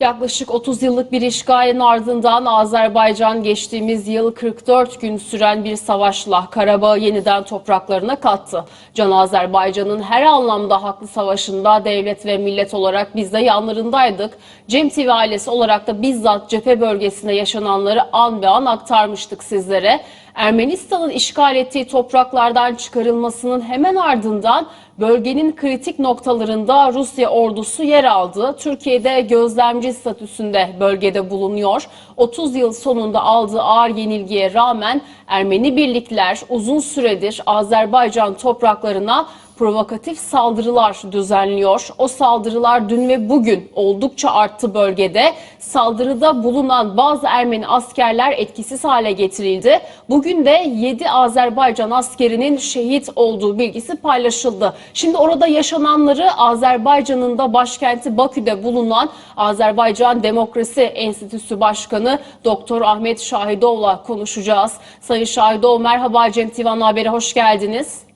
Yaklaşık 30 yıllık bir işgalin ardından Azerbaycan geçtiğimiz yıl 44 gün süren bir savaşla Karabağ'ı yeniden topraklarına kattı. Can Azerbaycan'ın her anlamda haklı savaşında devlet ve millet olarak biz de yanlarındaydık. Cem TV ailesi olarak da bizzat cephe bölgesinde yaşananları an be an aktarmıştık sizlere. Ermenistan'ın işgal ettiği topraklardan çıkarılmasının hemen ardından bölgenin kritik noktalarında Rusya ordusu yer aldı. Türkiye'de gözlemci statüsünde bölgede bulunuyor. 30 yıl sonunda aldığı ağır yenilgiye rağmen Ermeni birlikler uzun süredir Azerbaycan topraklarına provokatif saldırılar düzenliyor. O saldırılar dün ve bugün oldukça arttı bölgede. Saldırıda bulunan bazı Ermeni askerler etkisiz hale getirildi. Bugün de 7 Azerbaycan askerinin şehit olduğu bilgisi paylaşıldı. Şimdi orada yaşananları Azerbaycan'ın da başkenti Bakü'de bulunan Azerbaycan Demokrasi Enstitüsü Başkanı Doktor Ahmet Şahidoğlu'la konuşacağız. Sayın Şahidov merhaba Cem TV Ana Haber'e hoş geldiniz.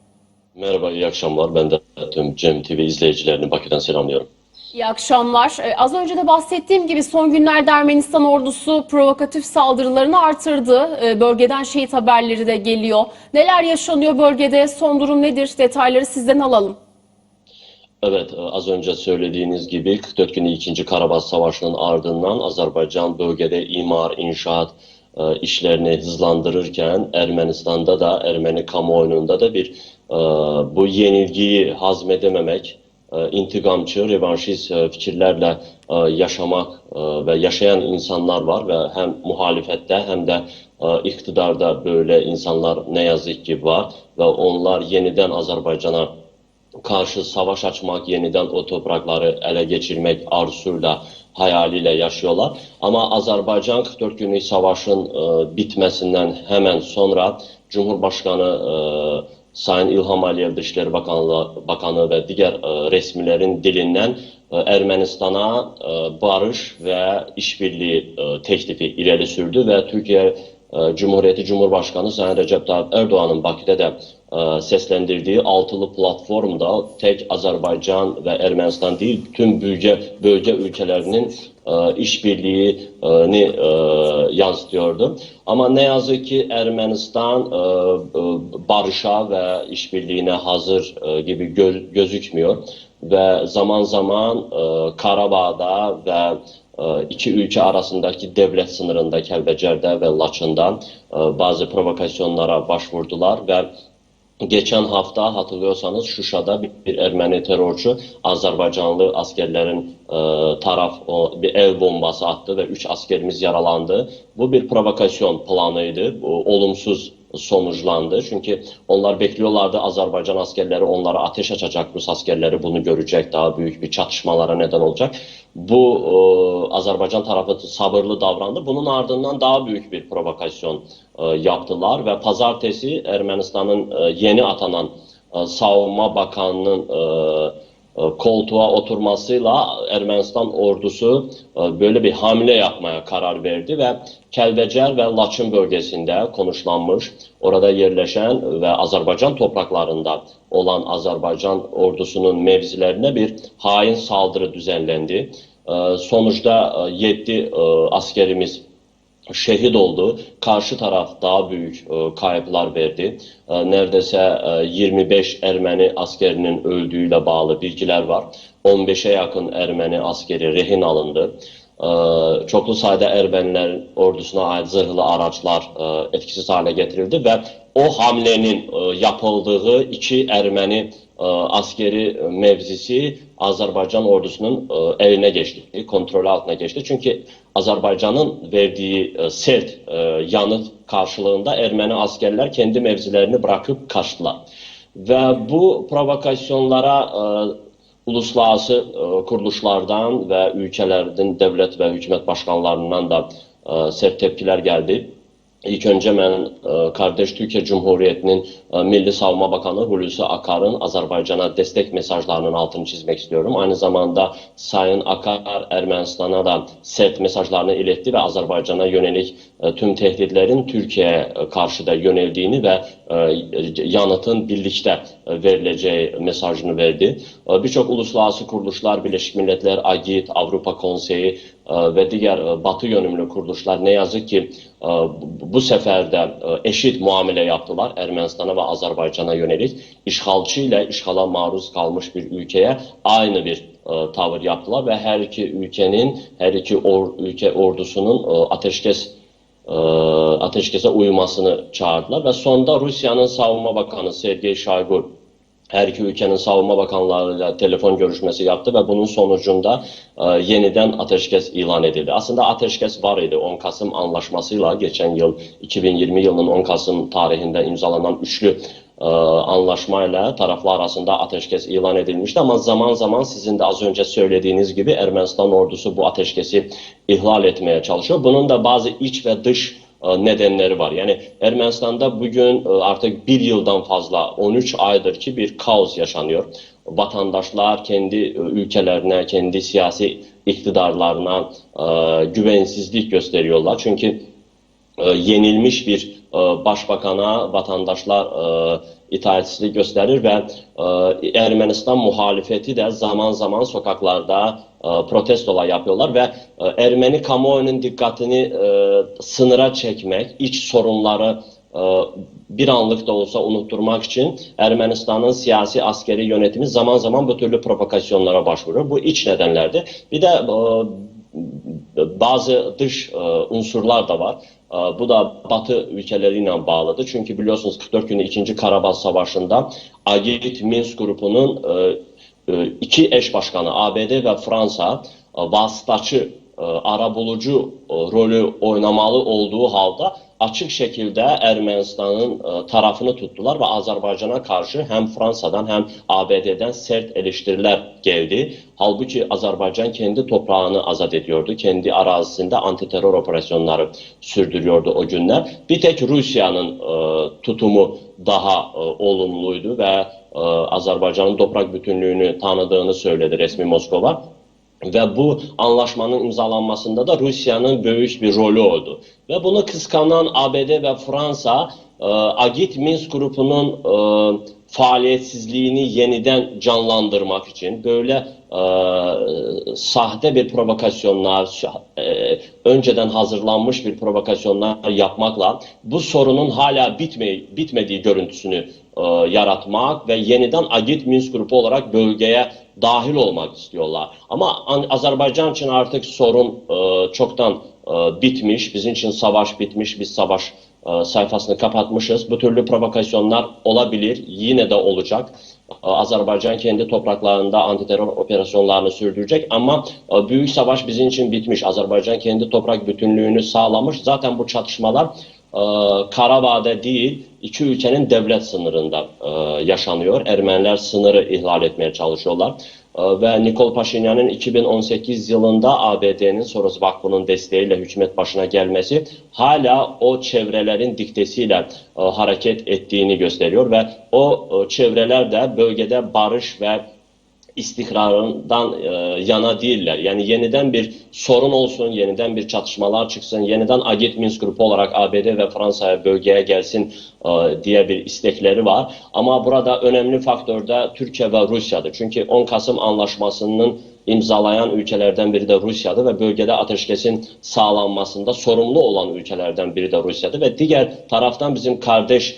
Merhaba, iyi akşamlar. Ben de tüm Cem TV izleyicilerini Bakü'den selamlıyorum. İyi akşamlar. Ee, az önce de bahsettiğim gibi son günlerde Ermenistan ordusu provokatif saldırılarını artırdı. Ee, bölgeden şehit haberleri de geliyor. Neler yaşanıyor bölgede? Son durum nedir? Detayları sizden alalım. Evet, e, az önce söylediğiniz gibi 44 günlük 2. Karabağ Savaşı'nın ardından Azerbaycan bölgede imar, inşaat e, işlerini hızlandırırken Ermenistan'da da, Ermeni kamuoyunda da bir bu yenilgiyi hazmedememek, e, intikamçı, revanşist e, fikirlerle e, yaşamak ve yaşayan insanlar var ve hem muhalefette hem de iktidarda böyle insanlar ne yazık ki var ve onlar yeniden Azerbaycan'a karşı savaş açmak, yeniden o toprakları ele geçirmek arzusuyla, hayaliyle yaşıyorlar. Ama Azerbaycan 44 günlük savaşın bitmesinden hemen sonra Cumhurbaşkanı Sayın İlham Aliyev Dışişleri Bakanlığı, Bakanı ve diğer e, resmilerin dilinden e, Ermenistan'a e, barış ve işbirliği e, teklifi ileri sürdü ve Türkiye e, Cumhuriyeti Cumhurbaşkanı Sayın Recep Tayyip Erdoğan'ın Bakü'de de e, seslendirdiği altılı platformda tek Azerbaycan ve Ermenistan değil tüm bölge, bölge ülkelerinin e, işbirliğini e, yansıtıyordu. Ama ne yazık ki Ermenistan e, e, barışa ve işbirliğine hazır e, gibi gö- gözükmüyor ve zaman zaman e, Karabağ'da ve e, iki ülke arasındaki devlet sınırında Kəlbəcərdə ve Laçından e, bazı provokasyonlara başvurdular ve Geçen hafta hatırlıyorsanız Şuşa'da bir, bir Ermeni terörçü Azerbaycanlı askerlerin e, taraf o, bir el bombası attı ve 3 askerimiz yaralandı. Bu bir provokasyon planıydı. Bu, olumsuz sonuçlandı. Çünkü onlar bekliyorlardı Azerbaycan askerleri onlara ateş açacak Rus askerleri bunu görecek daha büyük bir çatışmalara neden olacak. Bu e, Azerbaycan tarafı sabırlı davrandı. Bunun ardından daha büyük bir provokasyon e, yaptılar ve pazartesi Ermenistan'ın e, yeni atanan e, Savunma Bakanı'nın e, koltuğa oturmasıyla Ermənistan ordusu e, böyle bir hamle yapmaya karar verdi ve Kəlbəcər ve Laçın bölgesinde konuşlanmış, orada yerleşen ve Azerbaycan topraklarında olan Azerbaycan ordusunun mevzilerine bir hain saldırı düzenlendi. E, Sonuçta 7 askerimiz şehit oldu. Karşı taraf daha büyük e, kayıplar verdi. E, neredeyse e, 25 Ermeni askerinin öldüğüyle bağlı bilgiler var. 15'e yakın Ermeni askeri rehin alındı. E, çoklu sayıda Ermeniler ordusuna ait zırhlı araçlar e, etkisiz hale getirildi ve o hamlenin e, yapıldığı iki Ermeni e, askeri mevzisi Azerbaycan ordusunun eline geçti, kontrolü altına geçti. Çünkü Azerbaycan'ın verdiği e, sert e, yanıt karşılığında Ermeni askerler kendi mevzilerini bırakıp kaçtılar. Ve bu provokasyonlara e, uluslararası kuruluşlardan ve ülkelerin devlet ve hükümet başkanlarından da sert tepkiler geldi. İlk önce mən e, kardeş Türkiye Cumhuriyeti'nin e, Milli Savunma Bakanı Hulusi Akar'ın Azerbaycan'a destek mesajlarının altını çizmek istiyorum. Aynı zamanda Sayın Akar Ermenistan'a da sert mesajlarını iletti ve Azerbaycan'a yönelik e, tüm tehditlerin Türkiye'ye karşı da yöneldiğini ve e, yanıtın birlikte e, verileceği mesajını verdi. E, Birçok uluslararası kuruluşlar, Birleşik Milletler, AGİT, Avrupa Konseyi, e, e, ve diğer e, batı yönümlü kuruluşlar ne yazık ki e, bu- sefer de e, eşit muamele yaptılar Ermenistan'a ve Azerbaycan'a yönelik. İşgalçı ile işgala maruz kalmış bir ülkeye aynı bir tavır yaptılar ve her iki ülkenin, her iki or- ülke ordusunun ateşkes ateşkese uymasını çağırdılar ve sonda Rusya'nın savunma bakanı Sergey Shoigu her iki ülkenin savunma bakanlarıyla telefon görüşmesi yaptı ve bunun sonucunda e, yeniden ateşkes ilan edildi. Aslında ateşkes var idi 10 Kasım anlaşmasıyla geçen yıl 2020 yılının 10 Kasım tarihinde imzalanan üçlü e, anlaşmayla taraflar arasında ateşkes ilan edilmişti ama zaman zaman sizin de az önce söylediğiniz gibi Ermenistan ordusu bu ateşkesi ihlal etmeye çalışıyor. Bunun da bazı iç ve dış nedenleri var. Yani Ermenistan'da bugün e, artık bir yıldan fazla 13 aydır ki bir kaos yaşanıyor. Vatandaşlar kendi e, ülkelerine, kendi siyasi iktidarlarına e, güvensizlik gösteriyorlar. Çünkü e, yenilmiş bir e, başbakana vatandaşlar e, itaatsizlik gösterir ve e, Ermenistan muhalefeti de zaman zaman sokaklarda e, protestolar yapıyorlar ve e, Ermeni kamuoyunun dikkatini e, sınıra çekmek, iç sorunları bir anlık da olsa unutturmak için Ermenistan'ın siyasi askeri yönetimi zaman zaman bu türlü provokasyonlara başvuruyor. Bu iç nedenlerdi. Bir de e, bazı dış unsurlar da var. Bu da Batı ülkeleriyle bağlıdır. Çünkü biliyorsunuz 44 günlük 2. Karabağ Savaşı'nda Agit Minsk grubunun e, e, iki eş başkanı ABD ve Fransa vasıtaçı, e, arabulucu e, rolü oynamalı olduğu halde açık şekilde Ermenistan'ın e, tarafını tuttular ve Azerbaycan'a karşı hem Fransa'dan hem ABD'den sert eleştiriler geldi. Halbuki Azerbaycan kendi toprağını azat ediyordu. Kendi arazisinde antiterör operasyonları sürdürüyordu o günler. Bir tek Rusya'nın tutumu daha olumluydu ve Azerbaycan'ın toprak bütünlüğünü tanıdığını söyledi resmi Moskova. Ve bu anlaşmanın imzalanmasında da Rusya'nın büyük bir rolü oldu. Ve bunu kıskanan ABD ve Fransa, e, Agit Minsk grubunun e, faaliyetsizliğini yeniden canlandırmak için böyle e, sahte bir provokasyonlar, e, önceden hazırlanmış bir provokasyonlar yapmakla bu sorunun hala bitme, bitmediği görüntüsünü e, yaratmak ve yeniden Agit Minsk grubu olarak bölgeye dahil olmak istiyorlar. Ama An- Azerbaycan için artık sorun e, çoktan e, bitmiş. Bizim için savaş bitmiş. Biz savaş e, sayfasını kapatmışız. Bu türlü provokasyonlar olabilir. Yine de olacak. E, Azerbaycan kendi topraklarında antiterör operasyonlarını sürdürecek ama e, büyük savaş bizim için bitmiş. Azerbaycan kendi toprak bütünlüğünü sağlamış. Zaten bu çatışmalar e, Karabağ'da değil, iki ülkenin devlet sınırında e, yaşanıyor. Ermeniler sınırı ihlal etmeye çalışıyorlar. E, ve Nikol Paşinyan'ın 2018 yılında ABD'nin Soros Vakfı'nın desteğiyle hükümet başına gelmesi hala o çevrelerin diktesiyle e, hareket ettiğini gösteriyor ve o e, çevreler de bölgede barış ve istikrarından e, yana değiller. Yani yeniden bir sorun olsun, yeniden bir çatışmalar çıksın, yeniden Agit Minsk grubu olarak ABD ve Fransa'ya bölgeye gelsin e, diye bir istekleri var. Ama burada önemli faktör de Türkiye ve Rusya'dır. Çünkü 10 Kasım Anlaşması'nın imzalayan ülkelerden biri de Rusya'dı ve bölgede ateşkesin sağlanmasında sorumlu olan ülkelerden biri de Rusya'dı ve diğer taraftan bizim kardeş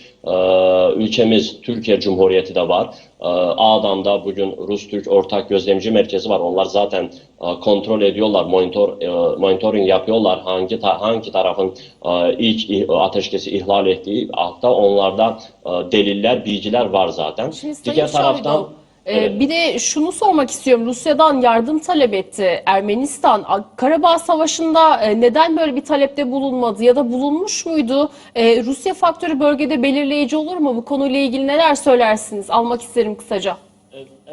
ülkemiz Türkiye Cumhuriyeti de var. E, Ağdam'da bugün Rus-Türk Ortak Gözlemci Merkezi var. Onlar zaten e, kontrol ediyorlar, monitor e, monitoring yapıyorlar hangi hangi tarafın e, ilk ateşkesi ihlal ettiği. Hatta onlarda deliller, bilgiler var zaten. Şimdi Diğer taraftan Şahidov, e, Evet. bir de şunu sormak istiyorum. Rusya'dan yardım talep etti Ermenistan. Karabağ Savaşı'nda e, neden böyle bir talepte bulunmadı ya da bulunmuş muydu? E, Rusya faktörü bölgede belirleyici olur mu? Bu konuyla ilgili neler söylersiniz? Almak isterim kısaca.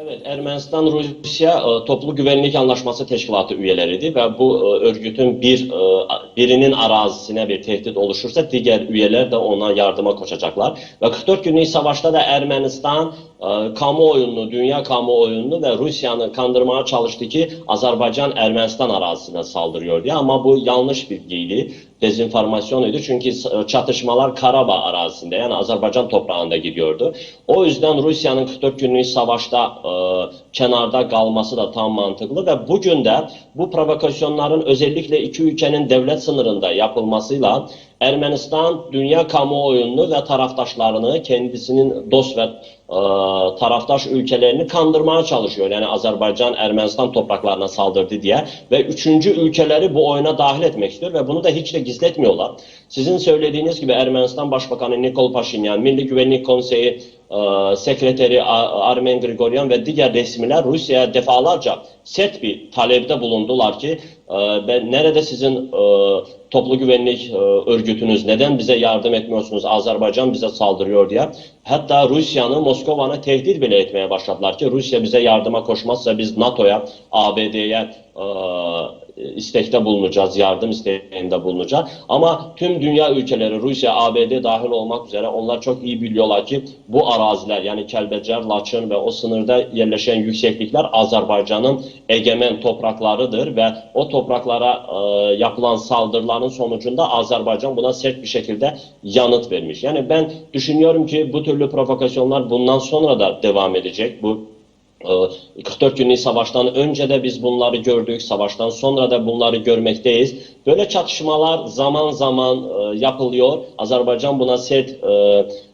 Evet, Ermənistan Rusiya e, Toplu Güvenlik Anlaşması Teşkilatı üyeleridir ve bu örgütün bir birinin arazisine bir tehdit oluşursa diğer üyeler de ona yardıma koşacaklar. Ve 44 günlük savaşta da Ermənistan kamuoyunu, dünya kamuoyunu ve Rusya'nı kandırmaya çalıştı ki Azerbaycan Ermənistan arazisine saldırıyor diye ama bu yanlış bilgiydi. Dezenformasyonuydu çünkü s- çatışmalar Karabağ arazisinde yani Azerbaycan toprağında gidiyordu. O yüzden Rusya'nın 44 günlük savaşta e, kenarda kalması da tam mantıklı ve bugün de bu provokasyonların özellikle iki ülkenin devlet sınırında yapılmasıyla Ermenistan dünya kamuoyunu ve taraftaşlarını kendisinin dost ve e, taraftaş ülkelerini kandırmaya çalışıyor. Yani Azerbaycan Ermenistan topraklarına saldırdı diye ve üçüncü ülkeleri bu oyuna dahil etmek istiyor ve bunu da hiç de gizletmiyorlar. Sizin söylediğiniz gibi Ermenistan Başbakanı Nikol Paşinyan, Milli Güvenlik Konseyi e, Sekreteri Armen Grigoryan ve diğer resmiler Rusya'ya defalarca sert bir talepte bulundular ki e, ben nerede sizin e, toplu güvenlik e, örgütünüz neden bize yardım etmiyorsunuz Azerbaycan bize saldırıyor diye. Hatta Rusya'nın Moskova'na tehdit bile etmeye başladılar ki Rusya bize yardıma koşmazsa biz NATO'ya, ABD'ye e, istekte bulunacağız, yardım isteğinde bulunacağız. Ama tüm dünya ülkeleri, Rusya, ABD dahil olmak üzere onlar çok iyi biliyorlar ki bu araziler yani Kelbecer, Laçın ve o sınırda yerleşen yükseklikler Azerbaycan'ın egemen topraklarıdır ve o topraklara e, yapılan saldırıların sonucunda Azerbaycan buna sert bir şekilde yanıt vermiş. Yani ben düşünüyorum ki bu türlü provokasyonlar bundan sonra da devam edecek. Bu 44 günlük savaştan önce de biz bunları gördük, savaştan sonra da bunları görmekteyiz. Böyle çatışmalar zaman zaman e, yapılıyor. Azerbaycan buna sert e,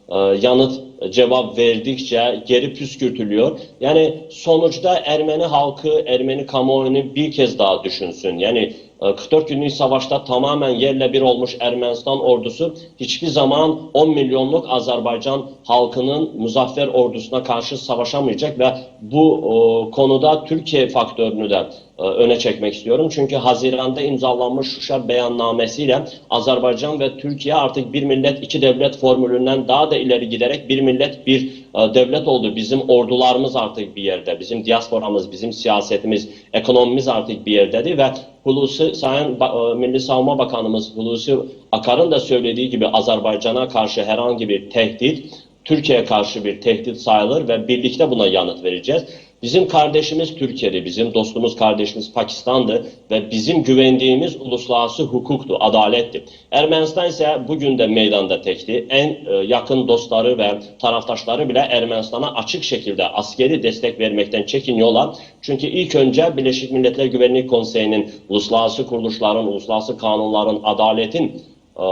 e, yanıt cevap verdikçe geri püskürtülüyor. Yani sonuçta Ermeni halkı, Ermeni kamuoyunu bir kez daha düşünsün. Yani e, 44 günlük savaşta tamamen yerle bir olmuş Ermenistan ordusu hiçbir zaman 10 milyonluk Azerbaycan halkının muzaffer ordusuna karşı savaşamayacak ve bu e, konuda Türkiye faktörünü de e, öne çekmek istiyorum. Çünkü Haziran'da imzalanmış Şuşa beyannamesiyle Azerbaycan ve Türkiye artık bir millet iki devlet formülünden daha da ileri giderek bir millet bir e, devlet oldu. Bizim ordularımız artık bir yerde, bizim diasporamız, bizim siyasetimiz, ekonomimiz artık bir yerdedir ve Hulusi Sayın e, Milli Savunma Bakanımız Hulusi Akar'ın da söylediği gibi Azerbaycan'a karşı herhangi bir tehdit Türkiye'ye karşı bir tehdit sayılır ve birlikte buna yanıt vereceğiz. Bizim kardeşimiz Türkiye'de, bizim dostumuz kardeşimiz Pakistan'dı ve bizim güvendiğimiz uluslararası hukuktu, adaletti. Ermenistan ise bugün de meydanda tekti. En e, yakın dostları ve taraftaşları bile Ermenistan'a açık şekilde askeri destek vermekten çekiniyorlar. Çünkü ilk önce Birleşik Milletler Güvenlik Konseyi'nin, uluslararası kuruluşların, uluslararası kanunların, adaletin e,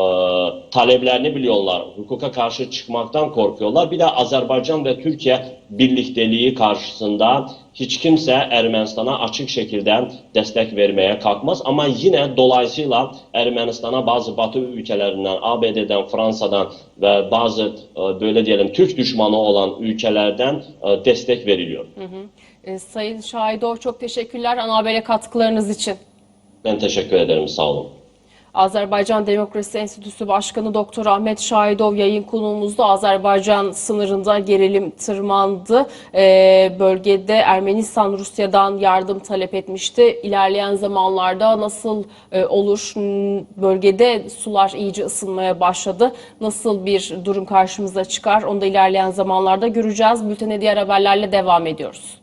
taleplerini biliyorlar. Hukuka karşı çıkmaktan korkuyorlar. Bir de Azerbaycan ve Türkiye birlikteliği karşısında hiç kimse Ermenistan'a açık şekilde destek vermeye kalkmaz. Ama yine dolayısıyla Ermenistan'a bazı Batı ülkelerinden, ABD'den, Fransa'dan ve bazı e, böyle diyelim Türk düşmanı olan ülkelerden e, destek veriliyor. E, Sayın Şahidov çok teşekkürler ana habere katkılarınız için. Ben teşekkür ederim. Sağ olun. Azerbaycan Demokrasi Enstitüsü Başkanı Doktor Ahmet Şahidov yayın konuğumuzda Azerbaycan sınırında gerilim tırmandı. Ee, bölgede Ermenistan Rusya'dan yardım talep etmişti. İlerleyen zamanlarda nasıl e, olur? Bölgede sular iyice ısınmaya başladı. Nasıl bir durum karşımıza çıkar? Onu da ilerleyen zamanlarda göreceğiz. Bültene diğer haberlerle devam ediyoruz.